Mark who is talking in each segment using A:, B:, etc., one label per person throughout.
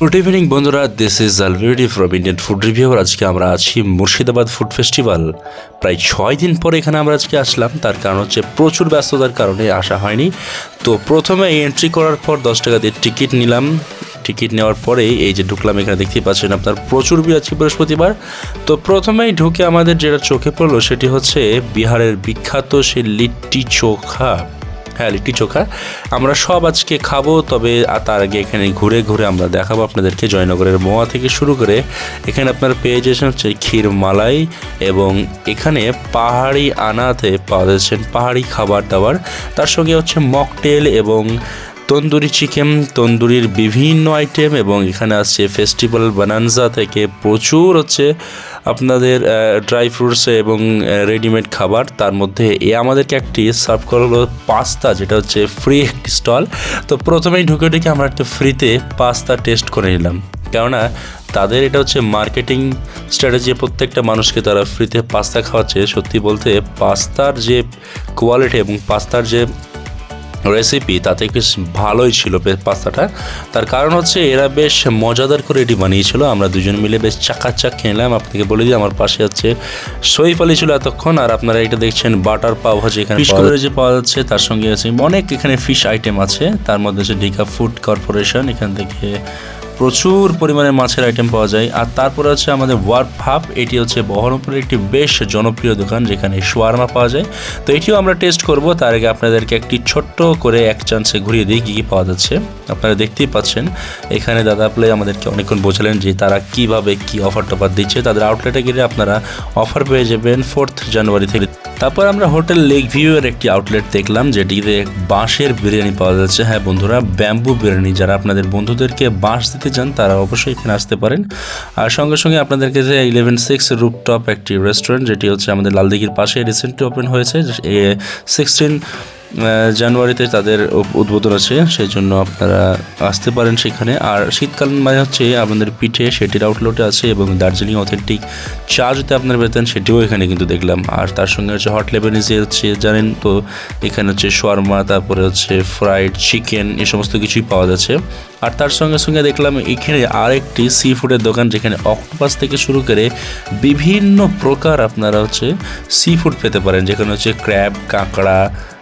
A: Good evening বন্ধুরা। This is আলভেরি from Indian food review আজকে আমরা আছি মুর্শিদাবাদ ফুড ফেস্টিভ্যাল প্রায় ছয় দিন পরে এখানে আমরা আজকে আসলাম। তার কারণ হচ্ছে প্রচুর ব্যস্ততার কারণে আসা হয়নি। তো প্রথমে এন্ট্রি করার পর দশ টাকা দিয়ে টিকিট নিলাম। টিকিট নেওয়ার পরেই এই যে ঢুকলাম, এখানে দেখতেই পাচ্ছেন আপনার প্রচুর ভিড় আছে বৃহস্পতিবার। তো প্রথমেই ঢুকে আমাদের যেটা চোখে পড়ল, সেটি হচ্ছে বিহারের বিখ্যাত সেই লিট্টি চোখা। হ্যাঁ লিট্টি চোখা। আমরা সব আজকে খাব, তবে তার আগে এখানে ঘুরে ঘুরে আমরা দেখাবো আপনাদেরকে জয়নগরের মোয়া থেকে শুরু করে। এখানে আপনার পেয়ে যাচ্ছেন হচ্ছে ক্ষীর মালাই এবং এখানে পাহাড়ি আনাতে পাওয়া যাচ্ছেন পাহাড়ি খাবার দাবার। তার সঙ্গে হচ্ছে মকটেল এবং তন্দুরি চিকেন, তন্দুরির বিভিন্ন আইটেম এবং এখানে আসছে ফেস্টিভ্যাল বানানজা থেকে প্রচুর হচ্ছে আপনাদের ড্রাই ফ্রুটস এবং রেডিমেড খাবার, তার মধ্যে এ আমাদেরকে একটি সার্ভ করা করল পাস্তা যেটা হচ্ছে ফ্রি একটি স্টল তো প্রথমেই ঢুকে ঢুকে আমরা একটা ফ্রিতে পাস্তা টেস্ট করে নিলাম। কেননা তাদের এটা হচ্ছে মার্কেটিং স্ট্র্যাটেজি প্রত্যেকটা মানুষকে তারা ফ্রিতে পাস্তা খাওয়াচ্ছে। সত্যি বলতে পাস্তার যে কোয়ালিটি এবং পাস্তার যে রেসিপি তাতে বেশ ভালোই ছিল পাস্তাটা। তার কারণ হচ্ছে এরা বেশ মজাদার করে এটি বানিয়েছিল। আমরা দুজন মিলে বেশ চাকাচাক খেলাম। আপনাকে বলে দিই আমার পাশে হচ্ছে সইফ আলী ছিল এতক্ষণ। আর আপনারা এটা দেখছেন বাটার পাও ভাজি এখানে ফিশ যে পাওয়া যাচ্ছে। তার সঙ্গে আছে অনেক এখানে ফিশ আইটেম আছে। তার মধ্যে হচ্ছে ডিকা ফুড কর্পোরেশন এখান থেকে প্রচুর পরিমাণে মাছের আইটেম পাওয়া যায়। আর তারপরে হচ্ছে আমাদের ওয়ার্ক হাব এটি হচ্ছে বহরমপুরের একটি বেশ জনপ্রিয় দোকান, যেখানে শোয়ারমা পাওয়া যায়। তো এটিও আমরা টেস্ট করব। তার আগে আপনাদেরকে একটি ছোট্ট করে এক চান্সে ঘুরিয়ে দিই, কী কী পাওয়া যাচ্ছে। আপনারা দেখতেই পাচ্ছেন, এখানে দাদা প্লে আমাদেরকে অনেকক্ষণ বোঝালেন যে তারা কীভাবে কি অফার টফার দিচ্ছে। তাদের আউটলেটে গেলে আপনারা অফার পেয়ে যাবেন ফোর্থ জানুয়ারি থেকে তারপর আমরা হোটেল লেক ভিউ এর একটি আউটলেট দেখলাম, যেটিতে বাঁশের বিরিয়ানি পাওয়া যাচ্ছে। হ্যাঁ বন্ধুরা ব্যাম্বু বিরিয়ানি, যারা আপনাদের বন্ধুদেরকে বাঁশ দিতে চান, তারা অবশ্যই এখানে আসতে পারেন। আর সঙ্গে সঙ্গে আপনাদেরকে যে ইলেভেন সিক্স রুপটপ একটি রেস্টুরেন্ট যেটি হচ্ছে আমাদের লালদিঘির পাশে রিসেন্টলি ওপেন হয়েছে সিক্সটিন জানুয়ারিতে তাদের উদ্বোধন আছে, সেই জন্য আপনারা আসতে পারেন সেখানে। আর শীতকালীন মানে হচ্ছে আমাদের পিঠে, সেটির আউটলেটে আছে এবং দার্জিলিং অথেন্টিক চা যদি আপনার পেতেন সেটিও এখানে কিন্তু দেখলাম। আর তার সঙ্গে হচ্ছে হট লেবানিজে হচ্ছে, জানেন তো, এখানে হচ্ছে শর্মা তারপরে হচ্ছে ফ্রাইড চিকেন এ সমস্ত কিছুই পাওয়া যাচ্ছে। আর তার সঙ্গে সঙ্গে দেখলাম এখানে আরেকটি সি ফুডের দোকান যেখানে অক্টোপাস থেকে শুরু করে বিভিন্ন প্রকার আপনারা হচ্ছে সি ফুড পেতে পারেন। যেখানে হচ্ছে ক্র্যাব কাঁকড়া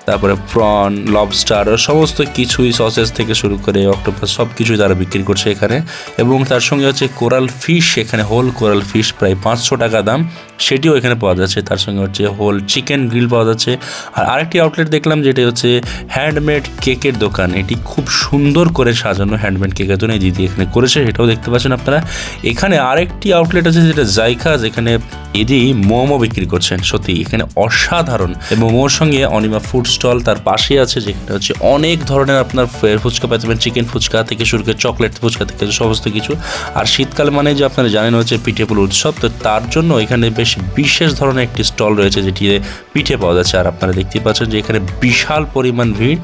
A: তারপরে প্রন লবস্টার সমস্ত কিছুই সসেস থেকে শুরু করে অক্টোপাস সব কিছুই তারা বিক্রি করছে এখানে। এবং তার সঙ্গে হচ্ছে কোরাল ফিশ এখানে হোল কোরাল ফিশ প্রায় পাঁচশো টাকা দাম। সেটিও এখানে পাওয়া যাচ্ছে। তার সঙ্গে হচ্ছে হোল চিকেন গ্রিল পাওয়া যাচ্ছে। আর আরেকটি আউটলেট দেখলাম যেটা হচ্ছে হ্যান্ডমেড কেকের দোকান। এটি খুব সুন্দর করে সাজানো হ্যান্ডমেড কেকের এই দিদি এখানে করেছে, সেটাও দেখতে পাচ্ছেন আপনারা। এখানে আরেকটি আউটলেট আছে যেটা জাইকা যেখানে এদি মোমো বিক্রি করছেন, সত্যি এখানে অসাধারণ। এবং মোমোর সঙ্গে অনিমা ফুড স্টল তার পাশে আছে, যেখানে হচ্ছে অনেক ধরনের আপনার ফুচকা পেতে পারেন চিকেন ফুচকা থেকে শুরু করে চকলেট ফুচকা থেকে সমস্ত কিছু। আর শীতকাল মানে যে আপনারা জানেন হচ্ছে পিঠে পুল উৎসব, তো তার জন্য এখানে বেশ বিশেষ ধরনের একটি স্টল রয়েছে, যেটি পিঠে পাওয়া যাচ্ছে। আর আপনারা দেখতে পাচ্ছেন যে এখানে বিশাল পরিমাণ ভিড়।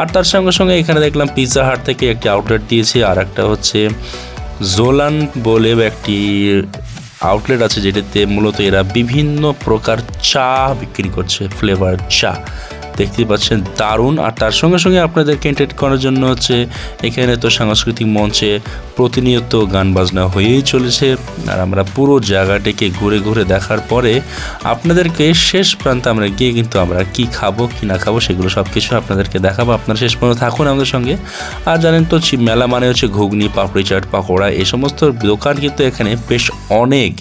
A: আর তার সঙ্গে সঙ্গে এখানে দেখলাম পিৎজা হাট থেকে একটি আউটলেট দিয়েছে, আর একটা হচ্ছে জোলান বলে একটি আউটলেট আছে যেটাতে মূলত এরা বিভিন্ন প্রকার চা বিক্রি করছে ফ্লেভার চা। দেখতেই পাচ্ছেন দারুণ। আর তার সঙ্গে সঙ্গে আপনাদেরকে এন্টারটেন করার জন্য হচ্ছে এখানে তো সাংস্কৃতিক মঞ্চে প্রতিনিয়ত গান বাজনা হয়েই চলেছে। আর আমরা পুরো জায়গাটিকে ঘুরে ঘুরে দেখার পরে আপনাদেরকে শেষ প্রান্তে আমরা গিয়ে কিন্তু আমরা কি খাব, কি না খাব সেগুলো সব কিছু আপনাদেরকে দেখাবো। আপনারা শেষ পর্যন্ত থাকুন আমাদের সঙ্গে। আর জানেন তো মেলা মানে হচ্ছে ঘুগনি, পাপড়ি, চাট, পাকোড়া, এই সমস্ত দোকান কিন্তু এখানে বেশ অনেক।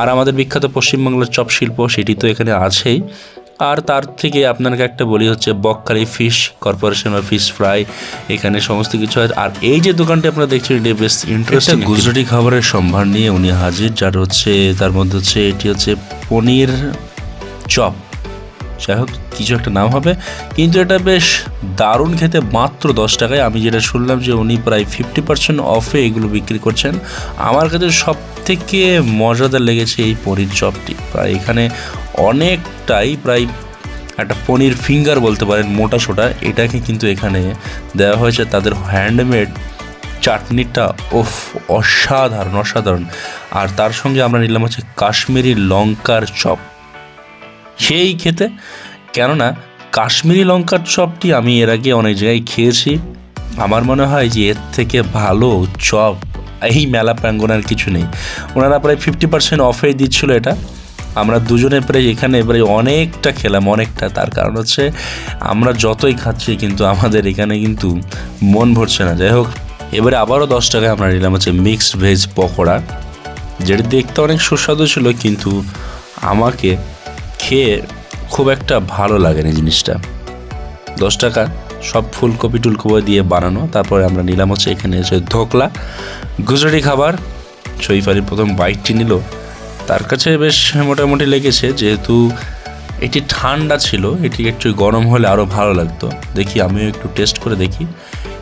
A: আর আমাদের বিখ্যাত পশ্চিমবাংলার চপ শিল্প সেটি তো এখানে আছেই। আর তার থেকে আপনাকে একটা বলি হচ্ছে বকখালি ফিশ কর্পোরেশন বা ফিশ ফ্রাই এখানে সমস্ত কিছু হয় আর এই যে দোকানটি আপনারা দেখছেন এটি বেশ ইন্টারেস্টিং গুজরাটি খাবারের সম্ভার নিয়ে উনি হাজির যার হচ্ছে তার মধ্যে হচ্ছে এটি হচ্ছে পনির চপ। যাই হোক কিছু একটা নাম হবে কিন্তু এটা বেশ দারুণ খেতে মাত্র দশ টাকায়। আমি যেটা শুনলাম যে উনি প্রায় ফিফটি পার্সেন্ট অফে এগুলো বিক্রি করছেন। আমার কাছে সব থেকে মজাদার লেগেছে এই পনির চপটি। প্রায় এখানে অনেকটাই প্রায় একটা পনির ফিঙ্গার বলতে পারেন, মোটা সোটা। এটাকে কিন্তু এখানে দেওয়া হয়েছে তাদের হ্যান্ডমেড চাটনিটা। ওফ অসাধারণ অসাধারণ। আর তার সঙ্গে আমরা নিলাম হচ্ছে কাশ্মীরি লঙ্কার চপ। সেই খেতে, কেননা কাশ্মীরি লঙ্কার চপটি আমি এর আগে অনেক জায়গায় খেয়েছি। আমার মনে হয় যে এর থেকে ভালো চপ, এই মেলা প্রাঙ্গণ আর কিছু নেই। ওনারা প্রায় ফিফটি পার্সেন্ট অফে দিচ্ছিল এটা। আমরা দুজনে প্রায় এখানে প্রায় অনেকটা খেলাম, অনেকটা। তার কারণ হচ্ছে আমরা যতই খাচ্ছি কিন্তু আমাদের এখানে কিন্তু মন ভরছে না। যাই হোক, এবারে আবারও দশ টাকায় আমরা নিলাম হচ্ছে মিক্সড ভেজ পকোড়া, যেটা দেখতে অনেক সুস্বাদু ছিল কিন্তু আমাকে খেয়ে খুব একটা ভালো লাগেনি জিনিসটা। দশ টাকা, সব ফুলকপি টুলকপি দিয়ে বানানো। তারপরে আমরা নিলাম হচ্ছে এখানে হচ্ছে ধোকলা গুজরাটি খাবার। শরীফ আলী প্রথম বাইকটি নিল। তার কাছে বেশ মোটামুটি লেগেছে, যেহেতু এটি ঠান্ডা ছিল, এটি একটু গরম হলে আরও ভালো লাগতো। দেখি, আমিও একটু টেস্ট করে দেখি।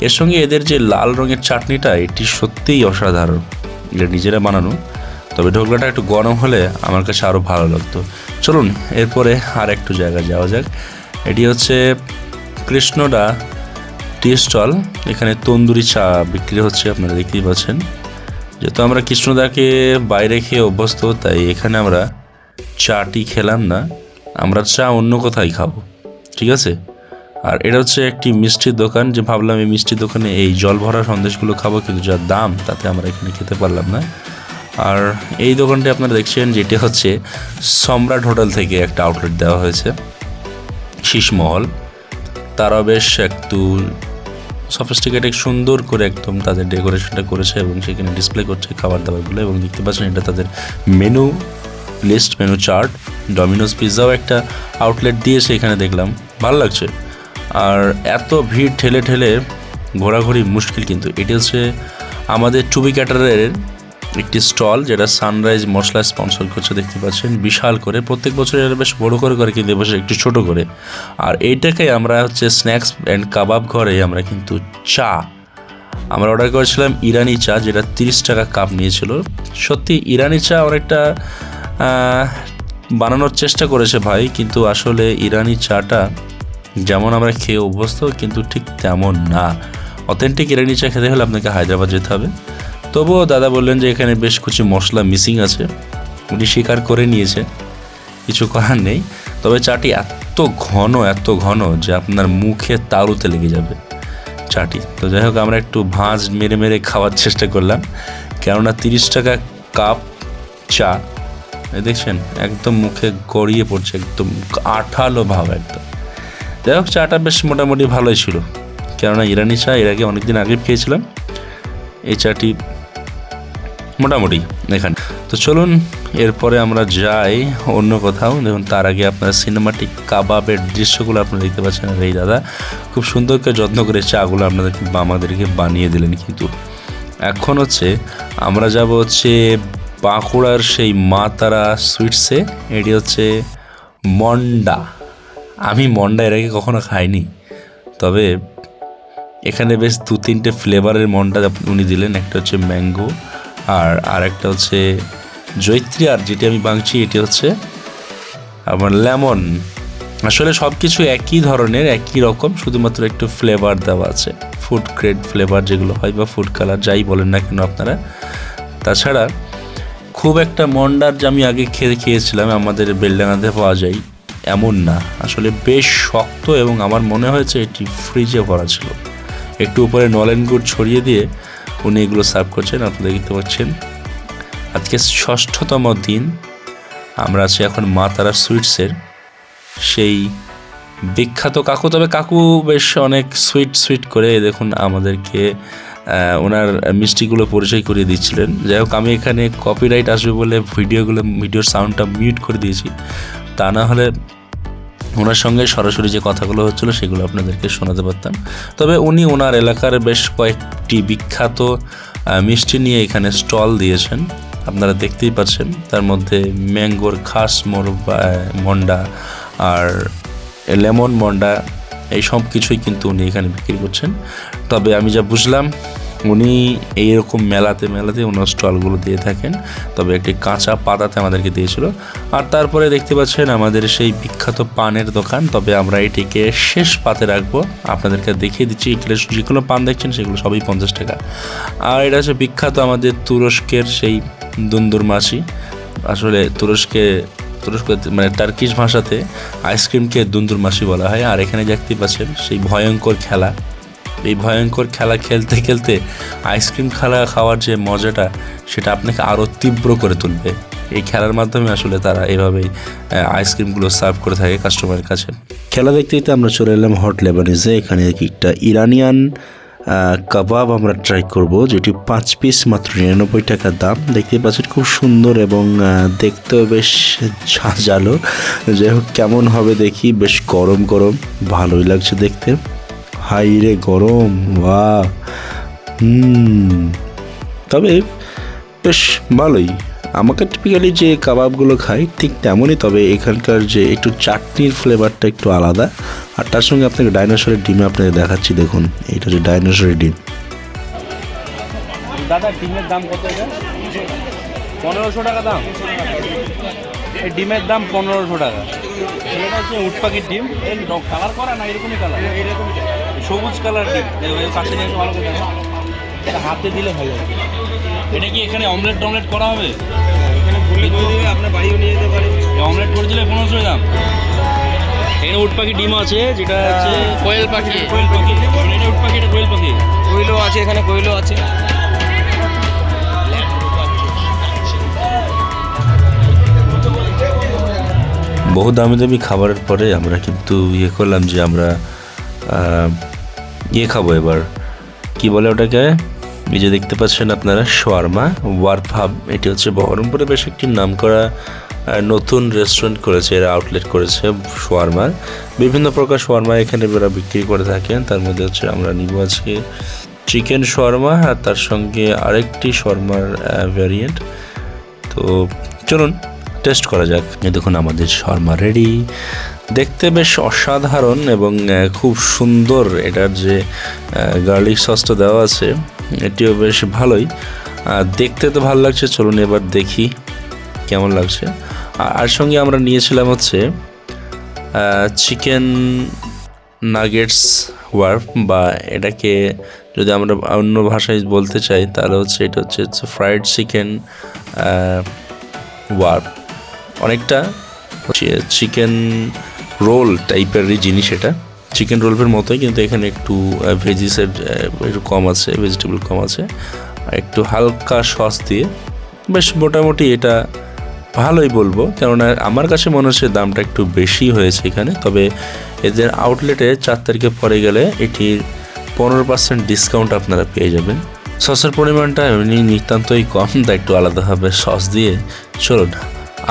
A: এর সঙ্গে এদের যে লাল রঙের চাটনিটা, এটি সত্যিই অসাধারণ। এটা নিজেরা বানানো। তবে ঢোকলাটা একটু গরম হলে আমার কাছে আরও ভালো লাগতো। চলুন, এরপরে আর একটু জায়গায় যাওয়া যাক। এটি হচ্ছে কৃষ্ণডা টি স্টল। এখানে তন্দুরি চা বিক্রি হচ্ছে, আপনারা দেখতেই পাচ্ছেন। যেহেতু আমরা কৃষ্ণদাকে বাইরে খেয়ে অভ্যস্ত, তাই এখানে আমরা চাটি খেলাম না। আমরা চা অন্য কোথায় খাব, ঠিক আছে? আর এটা হচ্ছে একটি মিষ্টির দোকান, যে ভাবলাম এই মিষ্টির দোকানে এই জল ভরা সন্দেশগুলো খাব, কিন্তু যা দাম, তাতে আমরা এখানে খেতে পারলাম না। আর এই দোকানটি আপনারা দেখছেন, যেটি হচ্ছে সম্রাট হোটেল থেকে একটা আউটলেট দেওয়া হয়েছে শীষমহল তারা বেশ একটু সফিস্টিকেটেড সুন্দর করে একদম তাদের ডেকোরেশনটা করেছে এবং সেখানে ডিসপ্লে করছে খাবার দাবারগুলো এবং দেখতে পাচ্ছেন এটা তাদের menu list, menu chart Domino's পিৎজাও একটা আউটলেট দিয়েছে এখানে দেখলাম। ভালো লাগছে। আর এত ভিড় ঠেলে ঠেলে ঘোরাঘুরি মুশকিল কিন্তু। এটি হচ্ছে আমাদের টুবি ক্যাটারের একটি স্টল যেটা সানরাইজ মশলা স্পন্সর করছে, দেখতে পাচ্ছেন। বিশাল করে, প্রত্যেক বছর এটা বেশ বড় করে করে কিন্তু এবছর একটু ছোট করে। আর এইটাকে আমরা হচ্ছে স্ন্যাক্স অ্যান্ড কাবাব ঘরে আমরা কিন্তু চা, আমরা অর্ডার করেছিলাম ইরানি চা, যেটা তিরিশ টাকা কাপ নিয়েছিল। সত্যি, ইরানি চা অনেকটা বানানোর চেষ্টা করেছে ভাই, কিন্তু আসলে ইরানি চাটা যেমন আমরা খেয়ে অভ্যস্ত, কিন্তু ঠিক তেমন না। অথেন্টিক ইরানি চা খেতে হলে আপনাকে হায়দ্রাবাদ যেতে হবে। তবুও দাদা বললেন যে এখানে বেশ কিছু মশলা মিসিং আছে। উনি স্বীকার করে নিয়েছে। কিছু করার নেই। তবে চাটি এত ঘন এত ঘন যে আপনার মুখে তালুতে লেগে যাবে চাটি। তো যাই হোক, আমরা একটু ভাঁজ মেরে মেরে খাওয়ার চেষ্টা করলাম। কেননা তিরিশ টাকা কাপ চা দেখছেন, একদম মুখে গড়িয়ে পড়ছে, একদম আঠালো ভাব একদম। যাই হোক, চাটা বেশ মোটামুটি ভালোই ছিল। কেননা ইরানি চা, এর আগে অনেকদিন আগে খেয়েছিলাম। এই চাটি মোটামুটি এখানে। তো চলুন, এরপরে আমরা যাই অন্য কোথাও। দেখুন, তার আগে আপনার সিনেমাটিক কাবাবের দৃশ্যগুলো আপনারা দেখতে পাচ্ছেন। এই দাদা খুব সুন্দর করে যত্ন করে চাগুলো আপনাদেরকে আমাদেরকে বানিয়ে দিলেন কিন্তু। এখন হচ্ছে আমরা যাব হচ্ছে বাঁকুড়ার সেই মা তারা সুইটসে এটি হচ্ছে মন্ডা। আমি মন্ডা এর আগে কখনো খাইনি। তবে এখানে বেশ দু তিনটে ফ্লেভারের মন্ডা উনি দিলেন। একটা হচ্ছে ম্যাঙ্গো আর আর একটা হচ্ছে জৈত্রী আর যেটি আমি ভাঙছি এটি হচ্ছে আমার লেমন। আসলে সব কিছু একই ধরনের, একই রকম, শুধুমাত্র একটু ফ্লেভার দেওয়া আছে। ফুড গ্রেড ফ্লেভার যেগুলো হয় বা ফুড কালার যাই বলেন না কেন আপনারা। তাছাড়া খুব একটা মন্ডার যে আমি আগে খেয়ে খেয়েছিলাম, আমাদের বেলডাঙাতে পাওয়া যায়, এমন না। আসলে বেশ শক্ত এবং আমার মনে হয়েছে এটি ফ্রিজে ভরা ছিল। একটু উপরে নলেন গুড় ছড়িয়ে দিয়ে উনি এগুলো সার্ভ করছেন, আপনারা দেখতে পাচ্ছেন। আজকে ষষ্ঠতম দিন, আমরা আছি এখন মা তারা সুইটসের সেই বিখ্যাত কাকু, তবে কাকু বেশ অনেক সুইট সুইট করে দেখুন আমাদেরকে ওনার মিষ্টিগুলো পরিচয় করিয়ে দিচ্ছিলেন। যাই হোক, আমি এখানে কপিরাইট আসবে বলে ভিডিওগুলো ভিডিওর সাউন্ডটা মিউট করে দিয়েছি। তা না হলে ওনার সঙ্গে সরাসরি যে কথাগুলো হচ্ছিল সেগুলো আপনাদেরকে শোনাতে পারতাম। তবে উনি ওনার এলাকার বেশ কয়েকটি বিখ্যাত মিষ্টি নিয়ে এখানে স্টল দিয়েছেন। আপনারা দেখতেই পাচ্ছেন, তার মধ্যে ম্যাঙ্গোর খাস মোর মন্ডা আর লেমন মন্ডা, এই সব কিছুই কিন্তু উনি এখানে বিক্রি করছেন। তবে আমি যা বুঝলাম উনি এইরকম মেলাতে মেলাতে ওনার স্টলগুলো দিয়ে থাকেন। তবে একটি কাঁচা পাতাতে আমাদেরকে দিয়েছিল। আর তারপরে দেখতে পাচ্ছেন আমাদের সেই বিখ্যাত পানের দোকান। তবে আমরা এটিকে শেষ পাতে রাখব। আপনাদেরকে দেখিয়ে দিচ্ছি এগুলো যেগুলো পান দেখছেন, সেগুলো সবই পঞ্চাশ টাকা। আর এটা হচ্ছে বিখ্যাত আমাদের তুরস্কের সেই দুন্দুর মাছি। আসলে তুরস্কে, তুরস্ক মানে টার্কিশ ভাষাতে আইসক্রিমকে দুন্দুর মাসি বলা হয়। আর এখানে দেখতে পাচ্ছেন সেই ভয়ঙ্কর খেলা। এই ভয়ঙ্কর খেলা খেলতে খেলতে আইসক্রিম খেলা খাওয়ার যে মজাটা, সেটা আপনাকে আরও তীব্র করে তুলবে। এই খেলার মাধ্যমে আসলে তারা এভাবেই আইসক্রিমগুলো সার্ভ করে থাকে কাস্টমারের কাছে। খেলা দেখতে দেখতে আমরা চলে এলাম হট লেবানিজে এখানে একটা ইরানিয়ান কাবাব আমরা ট্রাই করব, যেটি পাঁচ পিস মাত্র নিরানব্বই টাকার দাম। দেখতে পাচ্ছেন খুব সুন্দর এবং দেখতেও বেশ ঝাঁঝালো। যাই হোক, কেমন হবে দেখি, বেশ গরম গরম, ভালোই লাগছে দেখতে। হাই রে গরম বা তবে বেশ ভালোই। আমাকে টিপিক্যালি যে কাবাবগুলো খাই, ঠিক তেমনই, তবে এখানকার যে একটু চাটনির ফ্লেভারটা একটু আলাদা। আর তার সঙ্গে আপনাকে ডাইনোসরের ডিমে আপনাকে দেখাচ্ছি, দেখুন। এটা হচ্ছে ডাইনোসরের ডিম।
B: দাদা, ডিমের দাম কত পনেরোশো টাকা দাম। এই ডিমের দাম পনেরোশো টাকা। এটা হচ্ছে ডিম। কালার করা না, এরকমই কালার এরকমই সবুজ কালার ডিম কাছে নিয়ে ভালো করে এটা হাতে দিলে ভালো এটা কি এখানে অমলেট টমলেট করা হবে? এখানে গুলি দিলে আপনার বাড়িও নিয়ে যেতে পারে। অমলেট করে দিলে পনেরোশো দাম এখানে উট পাখি ডিম আছে যেটা হচ্ছে
C: কোয়েল পাখি।
B: কোয়েল পাখি। এটা উট পাখি এটা কোয়েল পাখি।
C: কোয়েলও আছে এখানে কোয়েলও আছে।
A: বহু দামি দামি খাবারের পরে আমরা কিন্তু ইয়ে করলাম যে আমরা ইয়ে খাব এবার। কি বলে ওটাকে? এই যে দেখতে পাচ্ছেন আপনারা, শোয়ারমা ওয়ার্ক হাব। এটি হচ্ছে বহরমপুরে বেশ একটি নামকরা নতুন রেস্টুরেন্ট করেছে, এরা আউটলেট করেছে শোয়ারমার। বিভিন্ন প্রকার শোয়ারমা এখানে এরা বিক্রি করে থাকেন। তার মধ্যে হচ্ছে আমরা নিব আজকে চিকেন শোয়ারমা আর তার সঙ্গে আরেকটি শর্মার ভ্যারিয়েন্ট তো চলুন টেস্ট করা যাক। দেখুন, আমাদের শর্মা রেডি দেখতে বেশ অসাধারণ এবং খুব সুন্দর। এটার যে গার্লিক সসটা দেওয়া আছে, এটিও বেশ ভালোই। আর দেখতে তো ভালো লাগছে, চলুন এবার দেখি কেমন লাগছে। আর- সঙ্গে আমরা নিয়েছিলাম হচ্ছে চিকেন নাগেটস ওয়ার্ফ বা এটাকে যদি আমরা অন্য ভাষায় বলতে চাই, তাহলে হচ্ছে এটা হচ্ছে হচ্ছে ফ্রাইড চিকেন ওয়ার্ফ অনেকটা চিকেন রোল টাইপেরই জিনিস এটা। চিকেন রোলের মতোই, কিন্তু এখানে একটু ভেজিসের একটু কম আছে ভেজিটেবল কম আছে। একটু হালকা সস দিয়ে, বেশ মোটামুটি এটা ভালোই বলব। কেননা আমার কাছে মনে হচ্ছে দামটা একটু বেশি হয়েছে এখানে, তবে এদের আউটলেটে চার তারিখে পরে গেলে এটির পনেরো পার্সেন্ট ডিসকাউন্ট আপনারা পেয়ে যাবেন। সসের পরিমাণটা এমনি নিতান্তই কম তাই একটু আলাদাভাবে সস দিয়ে, চলুন।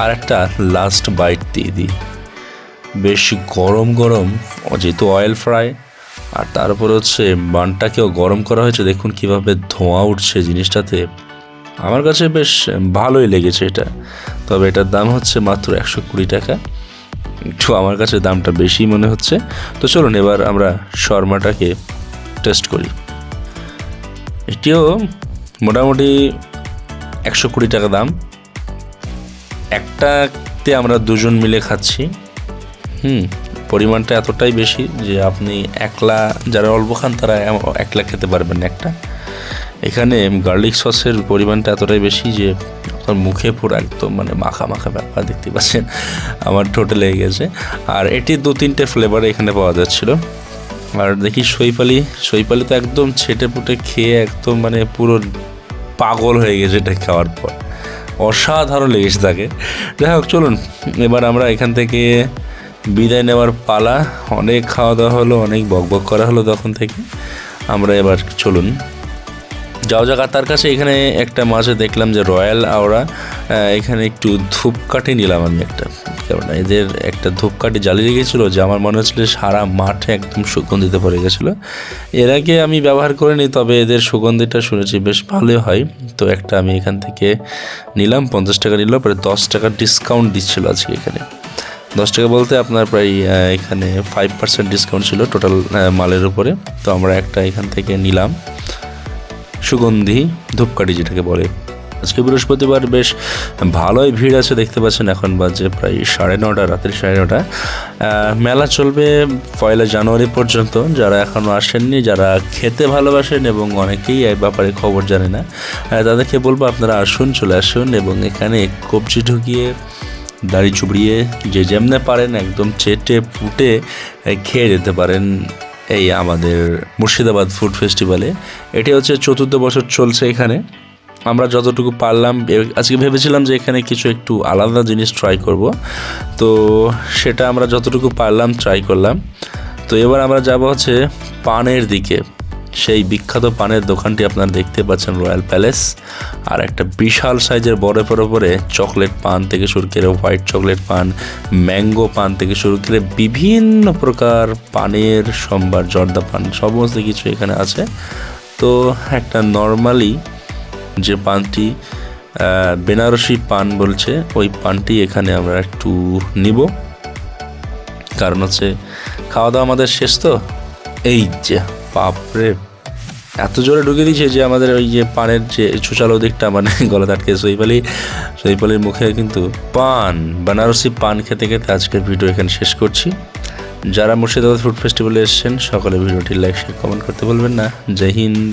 A: আর একটা লাস্ট বাইট দিয়ে দিই। বেশ গরম গরম, যেহেতু অয়েল ফ্রাই আর তারপর হচ্ছে বানটাকেও গরম করা হয়েছে। দেখুন কীভাবে ধোঁয়া উঠছে জিনিসটাতে। আমার কাছে বেশ ভালোই লেগেছে এটা। তবে এটার দাম হচ্ছে মাত্র একশো কুড়ি টাকা। একটু আমার কাছে দামটা বেশি মনে হচ্ছে। তো চলুন এবার আমরা শর্মাটাকে টেস্ট করি। এটিও মোটামুটি একশো কুড়ি টাকা দাম। একটাতে আমরা দুজন মিলে খাচ্ছি। হুম, পরিমাণটা এতটাই বেশি যে আপনি একলা যারা অল্প খান তারা একলা খেতে পারবেন না একটা। এখানে গার্লিক সসের পরিমাণটা এতটাই বেশি যে আপনার মুখে পুরো একদম মানে মাখা মাখা ব্যাপার দেখতে পাচ্ছেন। আমার ঠোঁটে লেগে গেছে। আর এটি দু তিনটে ফ্লেভার এখানে পাওয়া যাচ্ছিল। আর দেখি সইপালি সইপালি তো একদম ছেটে পুটে খেয়ে একদম মানে পুরো পাগল হয়ে গেছে এটা খাওয়ার পর। অসাধারণ লেগেছে তাকে। যাই হোক, চলুন, এবার আমরা এখান থেকে বিদায় নেওয়ার পালা অনেক খাওয়া দাওয়া হলো অনেক বকবক করা হলো তখন থেকে। আমরা এবার চলুন। যাও যাক তার কাছে এখানে একটা মাঝে দেখলাম যে রয়্যাল আহ, এখানে একটু ধূপকাঠি নিলাম আমি একটা। কেননা এদের একটা ধূপকাঠি জ্বালিয়ে রেখেছিলো যে আমার মনে হচ্ছিল সারা মাঠে একদম সুগন্ধিতে পড়ে গেছিল। এর আগে আমি ব্যবহার করিনি তবে এদের সুগন্ধিটা শুনেছি বেশ ভালোই হয়। তো একটা আমি এখান থেকে নিলাম পঞ্চাশ টাকা নিল পরে দশ টাকা ডিসকাউন্ট দিচ্ছিল আজকে এখানে। দশ টাকা বলতে আপনার প্রায় এখানে ফাইভ পার্সেন্ট ডিসকাউন্ট ছিল টোটাল মালের উপরে। তো আমরা একটা এখান থেকে নিলাম। সুগন্ধি ধূপকাঠি যেটাকে বলে। আজকে বৃহস্পতিবার, বেশ ভালোই ভিড় আছে দেখতে পাচ্ছেন। এখন বাজে প্রায় সাড়ে নটা, রাতের সাড়ে নটা। মেলা চলবে পয়লা জানুয়ারি পর্যন্ত। যারা এখনও আসেননি, যারা খেতে ভালোবাসেন এবং অনেকেই এই ব্যাপারে খবর জানে না তাদেরকে বলব আপনারা আসুন, চলে আসুন এবং এখানে কবজি ঢুকিয়ে দাড়ি চুবড়িয়ে যে যেমনে পারেন একদম চেটে ফুটে খেয়ে যেতে পারেন এই আমাদের মুর্শিদাবাদ ফুড ফেস্টিভ্যালে। এটি হচ্ছে চতুর্থ বছর চলছে এখানে। আমরা যতটুকু পারলাম আজকে ভেবেছিলাম যে এখানে কিছু একটু আলাদা জিনিস ট্রাই করব। তো সেটা আমরা যতটুকু পারলাম ট্রাই করলাম। তো এবার আমরা যাব হচ্ছে পানের দিকে। সেই বিখ্যাত পানের দোকানটি আপনারা দেখতে পাচ্ছেন রয়্যাল প্যালেস। আর একটা বিশাল সাইজের বরফের ওপরে চকলেট পান থেকে শুরু করে হোয়াইট চকলেট পান, ম্যাঙ্গো পান থেকে শুরু করে বিভিন্ন প্রকার পানের সম্বার জর্দা পান, সমস্ত কিছু এখানে আছে। তো একটা নর্মালি যে পানটি বেনারসি পান বলছে, ওই পানটি এখানে আমরা একটু নিব। কারণ হচ্ছে খাওয়া দাওয়া আমাদের শেষ তো? এই যে। বাপরে। এত জোরে ঢুকে দিয়েছে যে আমাদের ওই যে পানের যে ছুচালো দিকটা মানে গলা আটকে সৈপালি সৈপালির মুখে কিন্তু পান, বেনারসি পান খেতে খেতে আজকের ভিডিও এখানে শেষ করছি। যারা মুর্শিদাবাদ ফুড ফেস্টিভ্যালে এসছেন, সকলে ভিডিওটি লাইক শেয়ার কমেন্ট করতে বলবেন না। জয় হিন্দ।